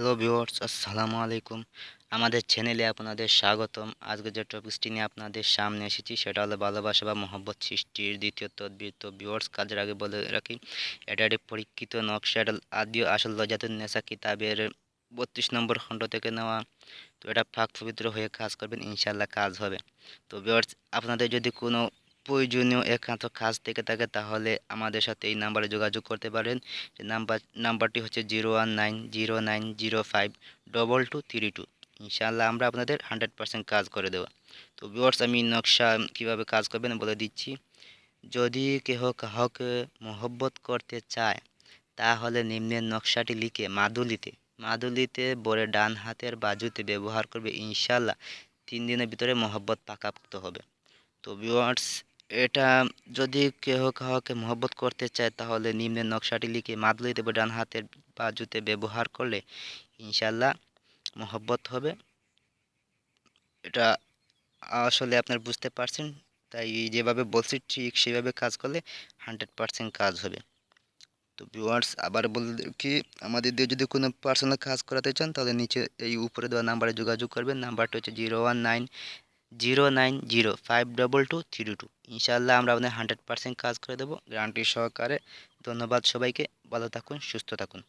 Hello viewers আসসালামু আলাইকুম আমাদের চ্যানেলে আপনাদের স্বাগতম। আজকে যে টপিকসটি নিয়ে আপনাদের সামনে এসেছি, সেটা হলো ভালোবাসা বা মহব্বত সৃষ্টির দ্বিতীয় তদ্বির। তো ভিউয়ার্স কাজের আগে বলে রাখি, এটা একটি পরীক্ষিত নকশা, এটা আদিও আসল লজাতুন নেশা কিতাবের বত্রিশ নম্বর খণ্ড থেকে নেওয়া। তো এটা ফাঁক পবিত্র হয়ে কাজ করবেন ইনশাল্লাহ কাজ হবে। তো ভিউয়ার্স আপনাদের যদি কোনো প্রয়োজনীয় একান্ত কাজ থেকে থাকে, তাহলে আমাদের সাথে এই নাম্বারে যোগাযোগ করতে পারেন। নাম্বার, নাম্বারটি হচ্ছে zero one nine, zero nine, zero five, double two three two. ইনশাআল্লাহ আমরা আপনাদের হান্ড্রেড পার্সেন্ট কাজ করে দেবো। তো ভিউয়ার্স, আমি নকশা কীভাবে কাজ করবেন বলে দিচ্ছি। যদি কেহ কাহকে মহব্বত করতে চায়, তাহলে নিম্নের নকশাটি লিখে মাদুলিতে মাদুলিতে বরে ডান হাতের বাজুতে ব্যবহার করবে। ইনশাল্লাহ তিন দিনের ভিতরে মহব্বত পাকাপোক্ত হবে। তো ভিউয়ার্স এটা যদি কেহ কাউকে মহব্বত করতে চায়, তাহলে নিম্নের নকশাটি লিখে মাদলি দেবে ডান হাতের বাজুতে ব্যবহার করলে ইনশাল্লাহ মহব্বত হবে। এটা আসলে আপনার বুঝতে পারছেন, তাই যেভাবে বলছি ঠিক সেভাবে কাজ করলে হান্ড্রেড পারসেন্ট কাজ হবে। তো ভিউয়ার্স, আবার বল কি, আমাদের দিয়ে যদি কোনো পার্সোনাল কাজ করাতে চান, তাহলে নিচে এই উপরে দেওয়া নাম্বারে যোগাযোগ করবেন। নাম্বারটা হচ্ছে zero one nine zero nine zero five double two three two. ইনশাআল্লাহ আমরা আপনাদের হান্ড্রেড পার্সেন্ট কাজ করে দেবো। গ্যারান্টি সহকারে ধন্যবাদ সবাইকে। ভালো থাকুন, সুস্থ থাকুন।